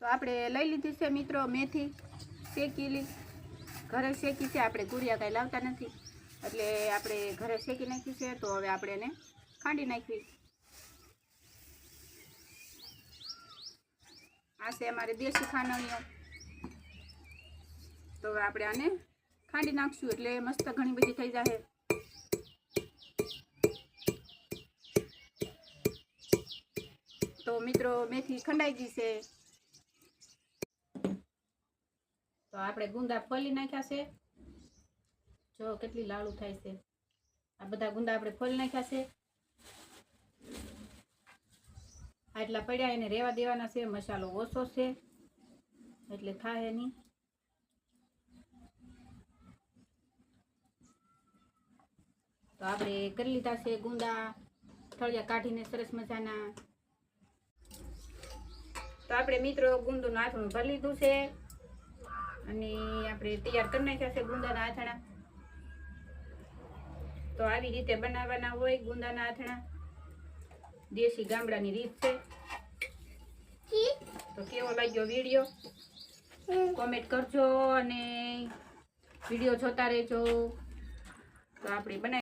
તો આપણે લઈ લીધી છે મિત્રો મેથી શેકીલી. ઘરે શેકી છે, આપણે ગુરિયા કાંઈ લાવતા નથી. એટલે આપણે ઘરે શેકી નાખી છે, તો હવે આપણે એને ખાંડી નાખવી આ છે અમારે દેશી ખાંડણીઓ. તો હવે આપણે આને ખાંડી નાખશું, એટલે મસ્ત ઘણી બધી થઈ જશે તો મિત્રો, મેથી ખંડાઈ ગઈ છે. તો આપણે ગુંદા ફોલી નાખ્યા છે. જો કેટલી લાડુ થાય છે. આ બધા ગુંદા આપણે ફોલી નાખ્યા છે. આટલા પડ્યા એને રેવા દેવાના છે. મસાલો ઓછો છે. એટલે થાય નહીં તો આપણે કરી લીધા છે ગુંદા. થળિયા કાઢીને સરસ મજાના. તો આપણે મિત્રો ગુંદુનું આથણું ભરી લીધું છે. અને આપણે તૈયાર કરી નાખ્યા છે ગુંદાના આથણા. તો આવી રીતે બનાવવાના હોય ગુંદાના આથણા. દેશી ગામડાની રીત છે. તો કેવો લાગ્યો વીડિયો? કોમેન્ટ કરજો અને વીડિયો જોતા રહેજો. તો આપણે બનાવી